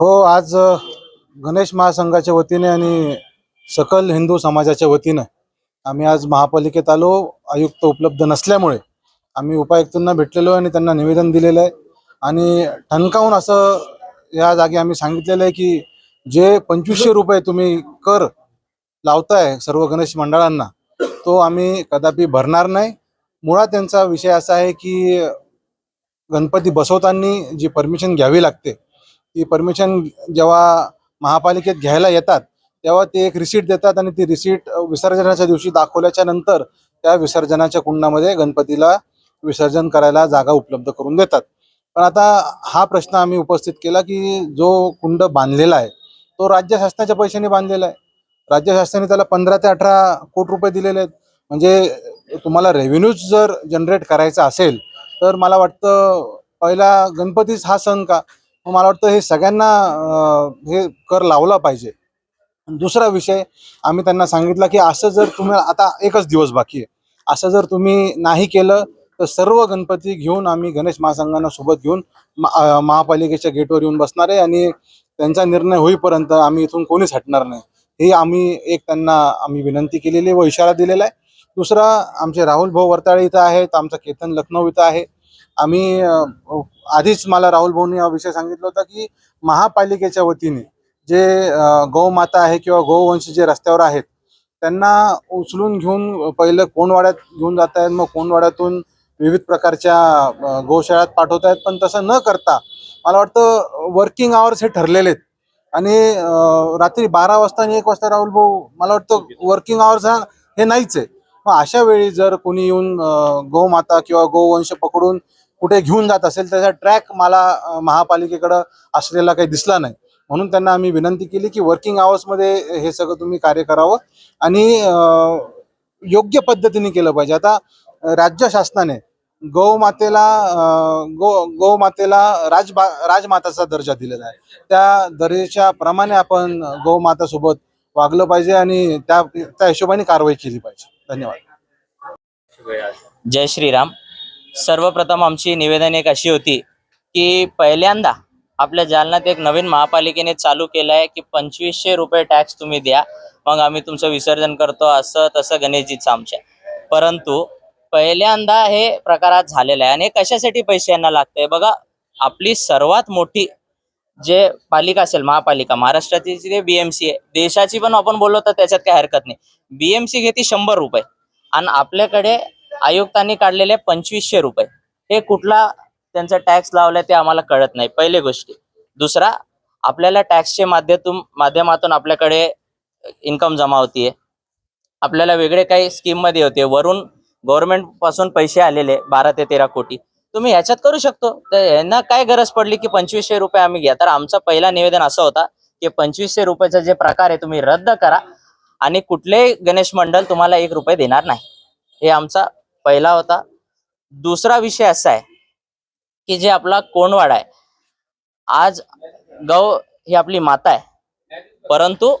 हो आज गणेश महासंघाच्या वतीने आणि सकल हिंदू समाजाच्या वतीनं आम्ही आज महापालिकेत आलो. आयुक्त उपलब्ध नसल्यामुळे आम्ही उपायुक्तांना भेटलेलो आहे आणि त्यांना निवेदन दिलेलं आहे. आणि ठणकावून असं या जागी आम्ही सांगितलेलं आहे की जे पंचवीसशे रुपये तुम्ही कर लावताय सर्व गणेश मंडळांना तो आम्ही कदापि भरणार नाही. मुळात त्यांचा विषय असा आहे की गणपती बसवताना जी परमिशन घ्यावी लागते ती परमिशन जेव्हा महापालिकेत घ्यायला येतात तेव्हा ते एक रिसीट देतात आणि ती रिसीट विसर्जनाच्या दिवशी दाखवल्याच्या नंतर त्या विसर्जनाच्या कुंडामध्ये गणपतीला विसर्जन करायला जागा उपलब्ध करून देतात. पण आता हा प्रश्न आम्ही उपस्थित केला की जो कुंड बांधलेला आहे तो राज्य शासनाच्या पैशाने बांधलेला आहे. राज्य शासनाने त्याला पंधरा ते अठरा कोटी रुपये दिलेले आहेत. म्हणजे तुम्हाला रेव्हेन्यूज जर जनरेट करायचा असेल तर मला वाटतं पहिला गणपतीच हा सण का? मग मला वाटतं हे सगळ्यांना हे कर लावला पाहिजे. दुसरा विषय आम्ही त्यांना सांगितला की असं जर तुम्ही आता एकच दिवस बाकी आहे. असं जर तुम्ही नाही केलं तर सर्व गणपती घेऊन आम्ही गणेश महासंघांना सोबत घेऊन महापालिकेच्या गेटवर येऊन बसणार आहे आणि त्यांचा निर्णय होईपर्यंत आम्ही इथून कोणीच हटणार नाही. हे आम्ही एक त्यांना आम्ही विनंती केलेली आहे व इशारा दिलेला आहे. दुसरा आमचे राहुल भाऊ वरताळे इथं आहेत आमचं केतन लखनौ इथं आहे. आम्ही आधीच मला राहुल भाऊनी हा विषय सांगितला होता की महापालिकेच्या वतीने जे गौमाता आहे किंवा गोवंश जे रस्त्यावर आहेत त्यांना उचलून घेऊन पहिलं कोणवाड्यात घेऊन जात आहेत. मग कोणवाड्यातून विविध प्रकारच्या अं, गोशाळात पाठवत आहेत. पण तसं न करता मला वाटतं वर्किंग आवर्स हे ठरलेले आहेत. आणि रात्री बारा वाजता आणि एक वाजता राहुल भाऊ मला वाटतं वर्किंग आवर्स हा हे नाहीच आहे. मग अशा वेळी जर कोणी येऊन गोमाता किंवा गोवंश पकडून कुठे घेऊन जात असेल त्याचा ट्रॅक मला महापालिकेकडं असलेला काही दिसला नाही. म्हणून त्यांना आम्ही विनंती केली की वर्किंग आवर्समध्ये हे सगळं तुम्ही कार्य करावं आणि योग्य पद्धतीने केलं पाहिजे. आता राज्य शासनाने गौमातेला गो गौमातेला राजबा राजमाताचा दर्जा दिलेला आहे. त्या दर्जाच्या प्रमाणे आपण गौमातासोबत वागलं पाहिजे आणि त्या त्या हिशोबाने कारवाई केली पाहिजे. धन्यवाद. जय श्रीराम. सर्वप्रथम आमची निवेदन एक अशी होती की पहिल्यांदा आपल्या जालन्यात एक नवीन महापालिकेने चालू केलं आहे की पंचवीसशे रुपये टॅक्स तुम्ही द्या. मग आम्ही तुमचं विसर्जन करतो असं तसं गणेशजीचं आमच्या. परंतु पहिल्यांदा हे प्रकारात झालेलं आहे. आणि हे कशासाठी पैसे यांना लागतंय? बघा आपली सर्वात मोठी जे पालिका असेल महापालिका महाराष्ट्राची जे बीएमसी आहे देशाची पण आपण बोललो तर त्याच्यात काही हरकत नाही. बीएमसी घेते शंभर रुपये. आणि आपल्याकडे आयुक्तांनी काढलेले पंचवीसशे रुपये. हे कुठला त्यांचा टॅक्स लावलाय ते आम्हाला कळत नाही. पहिली गोष्टी. दुसरा आपल्याला टॅक्सच्या माध्यमातून माध्यमातून आपल्याकडे इन्कम जमा होतीये. आपल्याला वेगळे काही स्कीममध्ये होते वरून गव्हर्नमेंटपासून पैसे आलेले बारा ते तेरा कोटी. तुम्ही ह्याच्यात करू शकतो. तर यांना काय गरज पडली की पंचवीसशे रुपये आम्ही घ्या? तर आमचा पहिला निवेदन असं होता की पंचवीसशे रुपयाचा जे प्रकार आहे तुम्ही रद्द करा. आणि कुठलेही गणेश मंडळ तुम्हाला एक रुपये देणार नाही. हे आमचा पहिला होता. दुसरा विषय असा आहे की जे आपला कोंडवाडा आहे. आज गौ ही आपली माता आहे. परंतु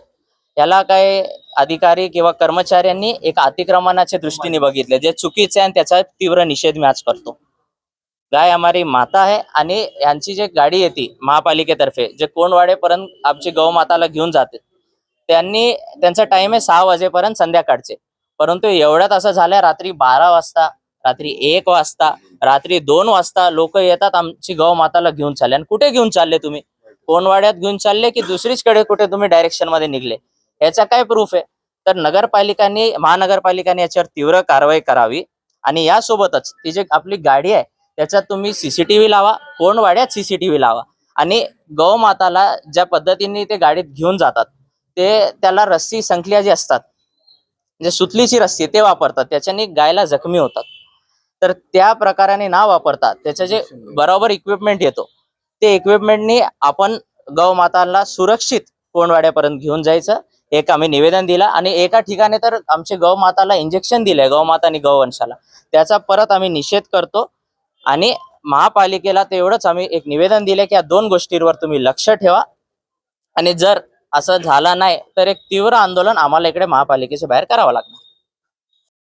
याला काही अधिकारी किंवा कर्मचाऱ्यांनी एक अतिक्रमणाच्या दृष्टीने बघितले. जे चुकीचे आहे आणि त्याचा तीव्र निषेध मी आज करतो. गाय हमारी माता आहे आणि यांची जे गाडी येते महापालिकेतर्फे जे कोंडवाडेपर्यंत आमची गौमाताला घेऊन जाते त्यांनी त्यांचा टाइम आहे सहा वाजेपर्यंत संध्याकाळचे. परंतु एवढ्यात असं झालं रात्री बारा वाजता रात्री एक वाजता रात्री दोन वाजता लोक येतात आमची गौ माताला घेऊन चालले. आणि कुठे घेऊन चालले तुम्ही? कोणवाड्यात घेऊन चालले की दुसरीचकडे कुठे तुम्ही डायरेक्शनमध्ये निघले? याचा काय प्रूफ आहे? तर नगरपालिकांनी महानगरपालिकाने याच्यावर तीव्र कारवाई करावी. आणि यासोबतच ती जी आपली गाडी आहे त्याच्यात तुम्ही सीसीटीव्ही लावा कोणवाड्यात सीसीटीव्ही लावा. आणि गौमाताला ज्या पद्धतीने ते गाडीत घेऊन जातात ते त्याला रस्सी संखल्या जी असतात जे सुतलीची रस्सी ते वापरतात. त्याच्याने गायला जखमी होतात. तर त्या प्रकाराने ना वापरता त्याचं जे बरोबर इक्विपमेंट येतो ते इक्विपमेंटनी आपण गौमाताला सुरक्षित कोंडवाड्यापर्यंत घेऊन जायचं. एक आम्ही निवेदन दिलं आणि एका ठिकाणी तर आमचे गौमाताला इंजेक्शन दिलंय गौमाता आणि गौवंशाला. त्याचा परत आम्ही निषेध करतो आणि महापालिकेला तेवढंच आम्ही एक निवेदन दिलं की या दोन गोष्टींवर तुम्ही लक्ष ठेवा. आणि जर असं झालं नाही तर एक तीव्र आंदोलन आम्हाला इकडे महापालिकेच्या बाहेर करावं लागणार.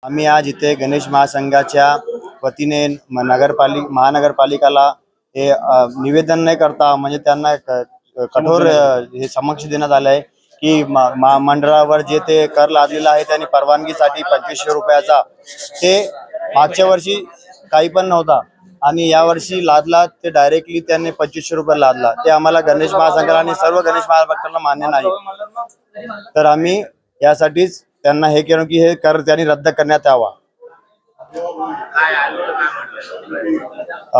आम्ही आज इथे गणेश महासंघाच्या वतीने नगरपालिक महानगरपालिकाला हे निवेदन नाही करता म्हणजे त्यांना कठोर हे समक्ष देण्यात आलं आहे की महामंडळावर मंडळावर जे ते कर लादलेला आहे त्यांनी परवानगीसाठी पंचवीसशे रुपयाचा ते मागच्या वर्षी काही पण नव्हता. आणि यावर्षी लादला ते डायरेक्टली त्यांनी पंचवीसशे रुपये लादला. ते आम्हाला गणेश महासंघाला आणि सर्व गणेश महाभक्तांना मान्य नाही. तर आम्ही यासाठीच त्यांना हे केलं की हे कर त्यांनी रद्द करण्यात यावा. अ,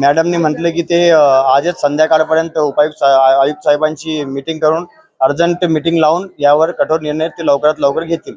मॅडमनी म्हटले की ते आजच संध्याकाळपर्यंत उपायुक्त आयुक्त साहेबांची मीटिंग करून अर्जंट मीटिंग लावून यावर कठोर निर्णय ते लवकरात लवकर घेतील.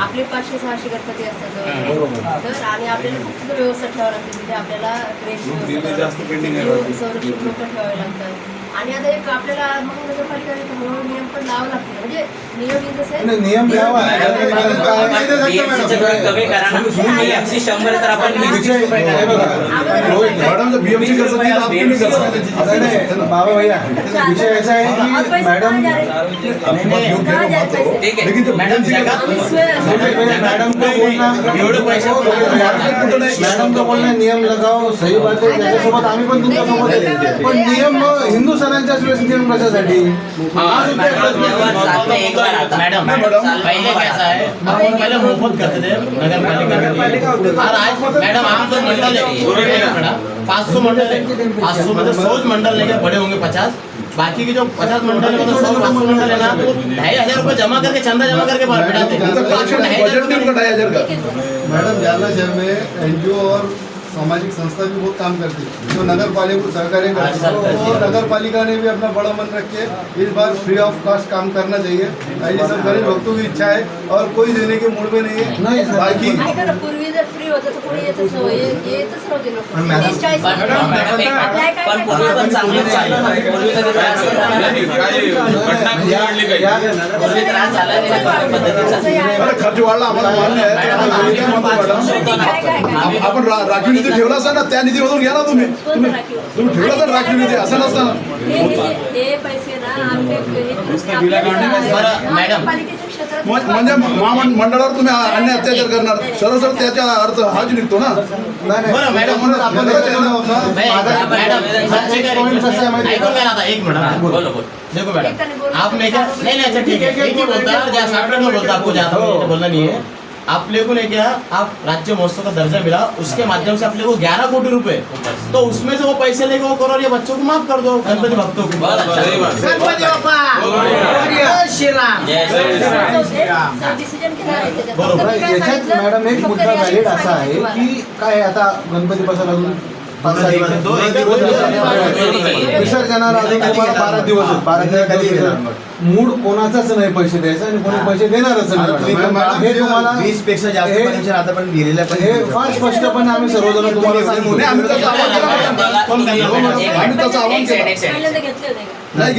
आपले पाचशे सहाशे गणपती असतात. तर आणि आपल्याला फक्त व्यवस्था ठेवावी लागते. तिथे आपल्याला संरक्षण लोक ठेवावे लागतात. आणि आता एक आपल्याला मग नगरपालिका म्हणून नियम पण लागतील म्हणजे नियम नियम हे मॅडम बीएमसी कसं बाबा भैया. विषय ऐसा है की मॅडम ठीक लेकिन तो मॅडम मैडम को बोलना मॅडम को बोलना नियम लगाव सही बात आहे त्याच्यासोबत आम्ही पण तुमच्यासोबत आहे. पण नियम हिंदू सणांच्याच वेळेस नियम कशासाठी. मॅडम पहले कैसा है? हम पहले मुफ़्त करते थे नगर पालिका के आज मैडम आप तो मंडल है। पाँच सौ मंडल है। पाँच सौ मतलब सौ मंडल लेके बड़े होंगे पचास। बाकी के जो पचास मंडल है पाँच मंडल है ना तो ढाई हजार रुपए जमा करके चंदा जमा करके बाहर बिठाते हैं। मैडम जालना शहर में एनजीओ और सामाजिक संस्था भी बहुत काम करती है जो नगर पालिका को सहकार्य करती है तो नगर पालिका ने भी अपना बड़ा मन रख के इस बार फ्री ऑफ़ कॉस्ट काम करना चाहिए ये सब गरीब भक्तों की इच्छा है और कोई देने के मूड में नहीं है बाकी खर्च निधी ठेवला असा ना त्या निधीमधून घ्या ना तुम्ही. तुम्ही तुम्ही ठेवला तर राखीव निधी असं नसतं. ना पैसे ना आम्ही नुसते आपल्या- बरं, मॅडम. महानगरपालिकेच्या क्षेत्रात म्हण- म्हणजे महामंडळावर तुम्ही अन्य अत्याचार करणार. सरळ त्याचा अर्थ हाच निघतो ना. नाही, नाही. बरं, मॅडम. आहे आहे एक मिनट बोलो बोलो. देखो मैडम आप नहीं नहीं अच्छा ठीक है एक ही बोलता बोलता आपको बोलना नहीं है। आप लोगों ने क्या आप राज्य महोत्सव का दर्जा मिला उसके माध्यम से आप लोगों को ग्यारह कोटि रुपए तो उसमें से वो पैसे लेके वो करो ये बच्चों को माफ कर दो गणपति भक्तों को. बरोबर. याच्यात? मॅडम एक मुद्दा व्हॅलिड असा आहे. की काय आता गणपती बसायला विसर्जनाला बारा दिवस आहेत. बारा दिवस. मूड कोणाचाच नाही पैसे द्यायचा आणि कोणी पैसे देणारच नाही. हे तुम्हाला वीसपेक्षा जास्त हे- परमिशन आतापर्यंत दिलेल्या पण हे फार स्पष्टपणे आम्ही सर्वजण तुम्हाला सांगू आम्ही त्याचा आवाज केला. आम्ही त्याचा आवाहन केला.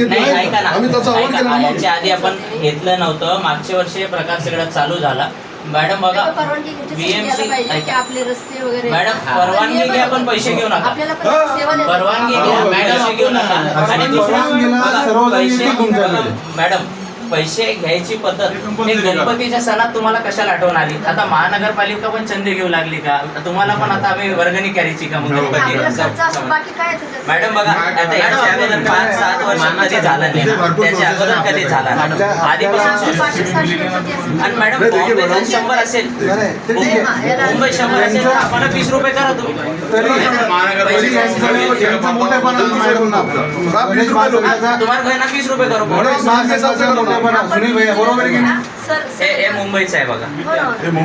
नाही आम्ही त्याचा आवाहन केला. आधी आपण घेतलं नव्हतं. मागच्या वर्षी हे प्रकार सगळा चालू झाला. मॅडम बघा परवानगी घ्यायची द्यायला पाहिजे की आपले रस्ते वगैरे मॅडम, हा, परवानगी घ्या, पण पैसे घेऊ नका. आपल्याला पण सेवा देतात. परवानगी घ्या मॅडम पैसे घेऊ नका आणि दुसरा परवानगीला बघा, सर्वजण पैसे येतील तुमच्याकडे. मॅडम पैसे घ्यायची पद्धत हे गणपतीच्या सणात तुम्हाला कशाला आठवण आली आता महानगरपालिका पण चंदे घेऊ लागली का तुम्हाला पण आता आम्ही वर्गणी करायची का मग गणपती? मॅडम बघा आता याच्या अगोदर पाच सात वर्ष कधी झालं नाही. त्याच्या अगोदर कधी झाला आधीपासून. आणि मॅडम बॉम्बे. शंभर असेल. मुंबई शंभर असेल तर आपण वीस रुपये करा तुम्ही तुम्हाला वीस रुपये करू पण सुनील भैया बरोबर आहे की नाही? सर हे मुंबईचं आहे बघा.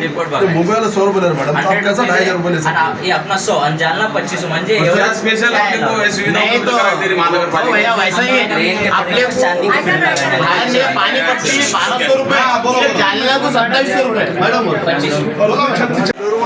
रिपोर्ट बघा सौ रुपये रहे मैडम तो आप 100 कैसा ढाई हजार रुपये हे अपना सौ जालना पच्चीस म्हणजे एवढं स्पेशल नहीं. तो- हो भैया वैसा ही है आपले पटरी चांदी की फिल्म लगाई. भारत में पानी पट्टी बारह सौ सिर्फ जालना को सत्ताईस सौ रुपए मैडम पच्चीस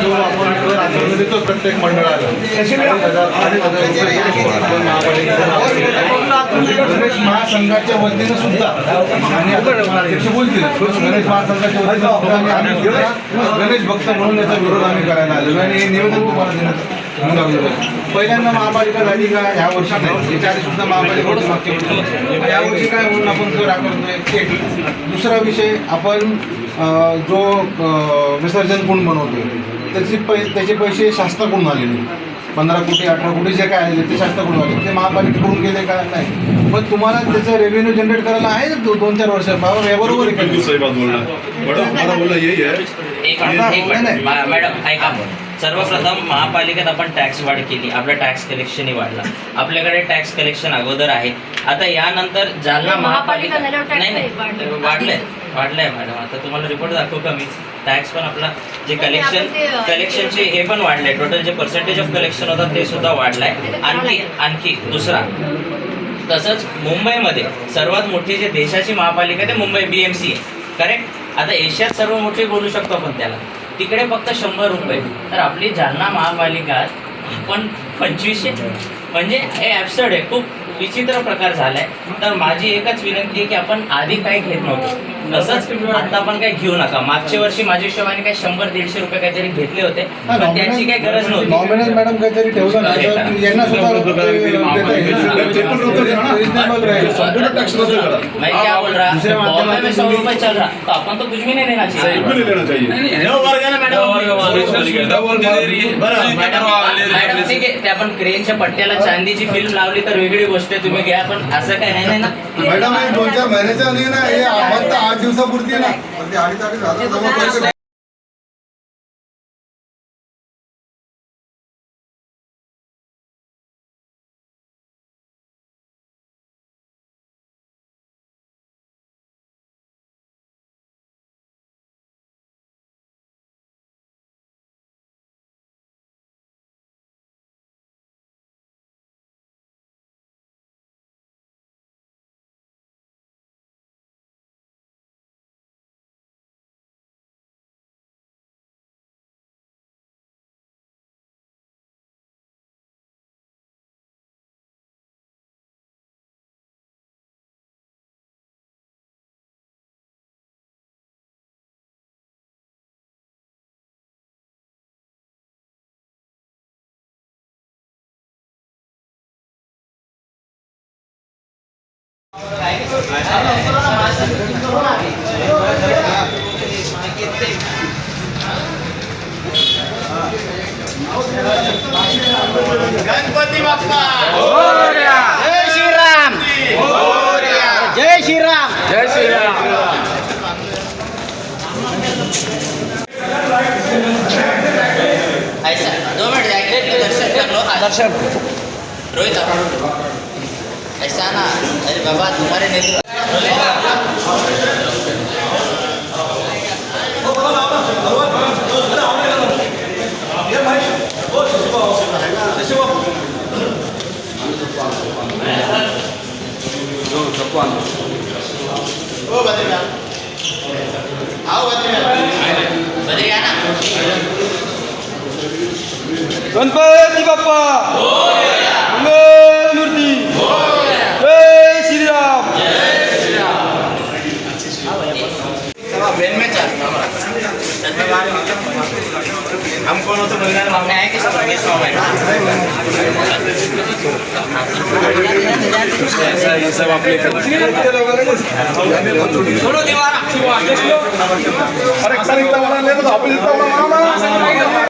जो आपण कर आचरण देतो प्रत्येक मंडळाला अडीच हजार रुपये आपण महापालिकेला म्हणजे गणेश महासंघाच्या वतीनं सुद्धा. आणि अध्यक्ष बोलतील. गणेश महासंघाच्या वतीनं आम्ही गणेश भक्त म्हणून याचा विरोध आम्ही करायला आलेलो आणि हे निवेदन तुम्हाला देण्यात पहिल्यांदा महापालिका झाली का? ह्या वर्षी नाही. याच्या आधी सुद्धा महापालिका होती मागच्या वर्षी. या वर्षी काय म्हणून आपण तो आकारतोय एक दुसरा विषय आपण जो विसर्जन कुंड बनवतोय त्याची पै त्याचे पैसे शासनाकडून आलेले. पंधरा कोटी अठरा कोटी जे काय आलेले ते शासनाकडून आले. ते महापालिकेकडून गेले का? नाही. पण तुम्हाला त्याचं रेव्हेन्यू जनरेट करायला आहे दोन चार वर्ष? बाबा हे बरोबर आहे बिल्कुल का? सही बात बोल रहा है मैडम है ऐका सर्वप्रथम महापालिकेत आपण टॅक्स वाढ केली. आपला टॅक्स कलेक्शनही वाढला. आपल्याकडे टॅक्स कलेक्शन अगोदर आहे. आता यानंतर जालना महापालिका नाही नाही. वाढले. वाढलंय मॅडम आता तुम्हाला रिपोर्ट दाखवू का मी? टॅक्स पण आपला जे कलेक्शन कलेक्शनचे हे पण वाढलंय. टोटल जे पर्सेंटेज ऑफ कलेक्शन होतं ते सुद्धा वाढलंय. आणखी. आणखी दुसरा. तसंच मुंबईमध्ये सर्वात मोठी जी देशाची महापालिका आहे ते मुंबई बी एम सी आहे. करेक्ट आता एशियात सर्व मोठी बोलू शकतो आपण त्याला. तिकडे फक्त शंभर रुपये. तर आपली जालना महापालिका पण पंचवीसशे म्हणजे हे ॲब्सर्ड आहे. खूप विचित्र प्रकार झालाय. तर माझी एकच विनंती आहे की आपण आधी काही घेत नव्हतो. तसंच आता पण काही घेऊ नका. मागच्या वर्षी माझ्या हिशोबाने काही शंभर दीडशे रुपये काहीतरी घेतले होते. पण त्याची काही गरज नव्हती. नॉमिनल मॅडम काहीतरी ठेवलं तर यांना मैं क्या बोल रहा. में सौ रुपये चल रहा. तो अपन तो कुछ भी नहीं. लेना चाहिए है मैडम है ठीक आहे. ते आपण क्रेनच्या पट्ट्याला चांदीची फिल्म लावली तर वेगळी गोष्ट आहे. तुम्ही घ्या पण असं काय नाही ना? मॅडम हे दोन चार महिन्याच्या नाही ना हे फक्त आठ दिवसापुरती आहे ना. पण ते अडीच अडीच हजार जमा गणपती बाप्पा जय श्रीराम जय श्रीराम जय श्रीराम ऐसा दो मिनट एग्जैक्टली दर्शन कर लो दर्शन रोहित आप- ऐसा ना अरे बाबा तुम्हारे नेतृत्व ओ बद्रीनाथ आओ बद्रीनाथ बद्री या ना गणपती ये सब आपले